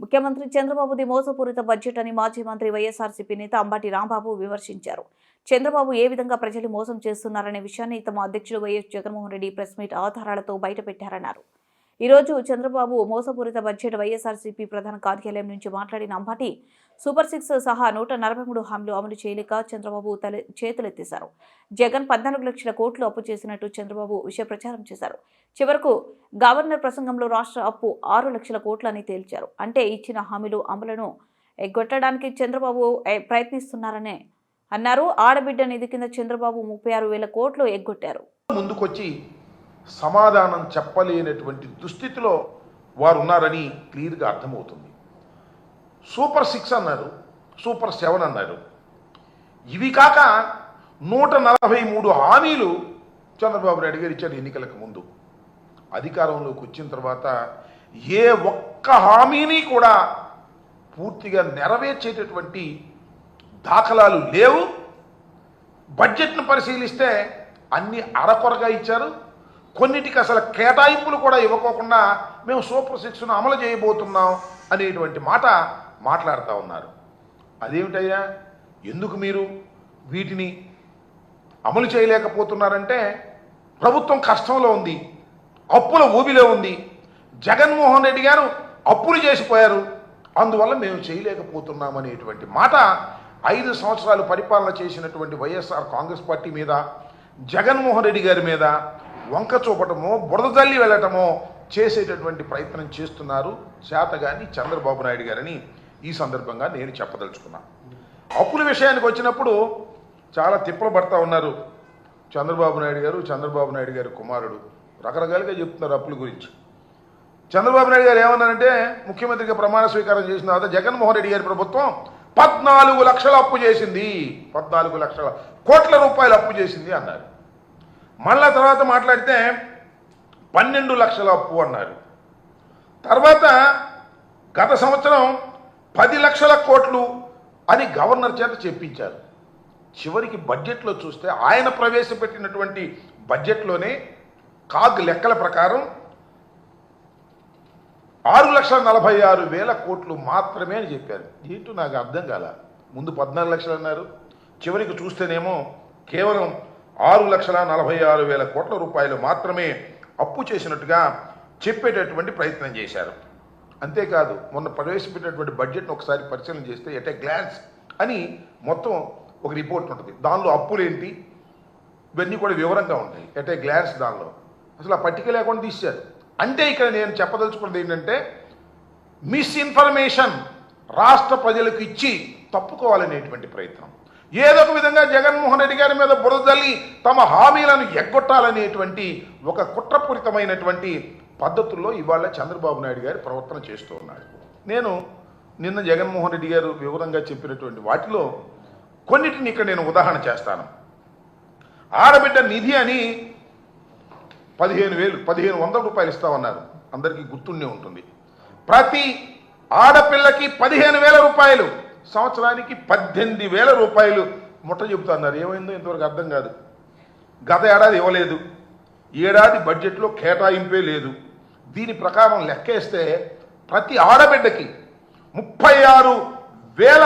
ముఖ్యమంత్రి చంద్రబాబుది మోసపూరిత బడ్జెట్ అని మాజీ మంత్రి వైఎస్ఆర్సీపీ నేత అంబాటి రాంబాబు విమర్శించారు. చంద్రబాబు ఏ విధంగా ప్రజలు మోసం చేస్తున్నారనే విషయాన్ని తమ అధ్యక్షుడు YS Jaganmohan Reddy press meet ఆధారాలతో బయటపెట్టారన్నారు. ఈ రోజు చంద్రబాబు మోసపూరిత బడ్జెట్ వైఎస్ఆర్సీపీ ప్రధాన కార్యాలయం నుంచి మాట్లాడిన అంబటి సూపర్ సిక్స్ సహా నూట నలభై మూడు హామీలు అమలు చేయలేక చంద్రబాబు తల చేతులెత్తేశారు. జగన్ పద్నాలుగు లక్షల కోట్లు అప్పు చేసినట్టు చంద్రబాబు విషయ ప్రచారం చేశారు. చివరకు గవర్నర్ ప్రసంగంలో రాష్ట్ర అప్పు ఆరు లక్షల కోట్లని తేల్చారు. అంటే ఇచ్చిన హామీలు అమలును ఎగ్గొట్టడానికి చంద్రబాబు ప్రయత్నిస్తున్నారనే అన్నారు. ఆడబిడ్డ నిధి కింద చంద్రబాబు ముప్పై ఆరు వేల కోట్లు ఎగ్గొట్టారు. ముందుకొచ్చి సమాధానం చెప్పలేనటువంటి దుస్థితిలో వారు ఉన్నారని క్లియర్గా అర్థమవుతుంది. సూపర్ సిక్స్ అన్నారు సూపర్ సెవెన్ అన్నారు. ఇవి కాక నూట నలభై మూడు హామీలు చంద్రబాబు నాయుడు గారు ఇచ్చారు ఎన్నికలకు ముందు. అధికారంలోకి వచ్చిన తర్వాత ఏ ఒక్క హామీని కూడా పూర్తిగా నెరవేర్చేటటువంటి దాఖలాలు లేవు. బడ్జెట్ను పరిశీలిస్తే అన్ని అరకొరగా ఇచ్చారు. కొన్నిటికి అసలు కేటాయింపులు కూడా ఇవ్వకోకుండా మేము సూపర్ సిక్స్ను అమలు చేయబోతున్నాం అనేటువంటి మాట మాట్లాడుతూ ఉన్నారు. అదేమిటయ్యా? ఎందుకు మీరు వీటిని అమలు చేయలేకపోతున్నారంటే ప్రభుత్వం కష్టంలో ఉంది అప్పుల ఊబిలో ఉంది. జగన్మోహన్ రెడ్డి గారు అప్పులు చేసిపోయారు అందువల్ల మేము చేయలేకపోతున్నాం అనేటువంటి మాట ఐదు సంవత్సరాలు పరిపాలన చేసినటువంటి వైఎస్ఆర్ కాంగ్రెస్ పార్టీ మీద జగన్మోహన్ రెడ్డి గారి మీద వంక చూపటమో బురద తల్లి వెళ్ళటమో చేసేటటువంటి ప్రయత్నం చేస్తున్నారు చేతగాని చంద్రబాబు నాయుడు గారని ఈ సందర్భంగా నేను చెప్పదలుచుకున్నాను అప్పుల విషయానికి వచ్చినప్పుడు చాలా తిప్పలు పడతా ఉన్నారు చంద్రబాబు నాయుడు గారు చంద్రబాబు నాయుడు గారి కుమారుడు. రకరకాలుగా చెప్తున్నారు అప్పుల గురించి. చంద్రబాబు నాయుడు గారు ఏమన్నారంటే ముఖ్యమంత్రిగా ప్రమాణ స్వీకారం చేసిన తర్వాత జగన్మోహన్ రెడ్డి గారి ప్రభుత్వం పద్నాలుగు లక్షల అప్పు చేసింది. పద్నాలుగు లక్షల కోట్ల రూపాయలు అప్పు చేసింది అన్నారు. మళ్ళా తర్వాత మాట్లాడితే పన్నెండు లక్షల అప్పు అన్నారు. తర్వాత గత సంవత్సరం పది లక్షల కోట్లు అని గవర్నర్ చేత చెప్పించారు. చివరికి బడ్జెట్లో చూస్తే ఆయన ప్రవేశపెట్టినటువంటి బడ్జెట్లోనే కాగ్ లెక్కల ప్రకారం ఆరు లక్షల నలభై ఆరు వేల కోట్లు మాత్రమే అని చెప్పారు. ఏంటో నాకు అర్థం కాల. ముందు పద్నాలుగు లక్షలు అన్నారు. చివరికి చూస్తేనేమో కేవలం ఆరు లక్షల నలభై ఆరు వేల కోట్ల రూపాయలు మాత్రమే అప్పు చేసినట్టుగా చెప్పేటటువంటి ప్రయత్నం చేశారు. అంతేకాదు మొన్న ప్రవేశపెట్టినటువంటి బడ్జెట్ను ఒకసారి పరిశీలన చేస్తే ఎట్ ఏ గ్లాన్స్ అని మొత్తం ఒక రిపోర్ట్ ఉంటుంది. దానిలో అప్పులేంటి ఇవన్నీ కూడా వివరంగా ఉంటాయి. ఎట్ ఏ గ్లాన్స్ దానిలో. అసలు ఆ పట్టిక లేకుండా తీశారు. అంటే ఇక్కడ నేను చెప్పదలుచుకున్నది ఏంటంటే మిస్ఇన్ఫర్మేషన్ రాష్ట్ర ప్రజలకు ఇచ్చి తప్పుకోవాలనేటువంటి ప్రయత్నం. ఏదో ఒక విధంగా జగన్మోహన్ రెడ్డి గారి మీద బురదల్లి తమ హామీలను ఎగ్గొట్టాలనేటువంటి ఒక కుట్రపూరితమైనటువంటి పద్ధతుల్లో ఇవాళ చంద్రబాబు నాయుడు గారి ప్రవర్తన చేస్తూ ఉన్నాడు. నేను నిన్న జగన్మోహన్ రెడ్డి గారు వివరంగా చెప్పినటువంటి వాటిలో కొన్నిటిని ఇక్కడ నేను ఉదాహరణ చేస్తాను. ఆడబిడ్డ నిధి అని పదిహేను వేలు పదిహేను వందల రూపాయలు ఇస్తామన్నారు అందరికీ గుర్తుండే ఉంటుంది. ప్రతి ఆడపిల్లకి పదిహేను వేల రూపాయలు. సంవత్సరానికి పద్దెనిమిది వేల రూపాయలు ముట్ట చెబుతున్నారు. ఏమైందో ఇంతవరకు అర్థం కాదు. గత ఏడాది ఇవ్వలేదు. ఏడాది బడ్జెట్లో కేటాయింపే లేదు. దీని ప్రకారం లెక్కేస్తే ప్రతి ఆడబిడ్డకి ముప్పై ఆరు వేల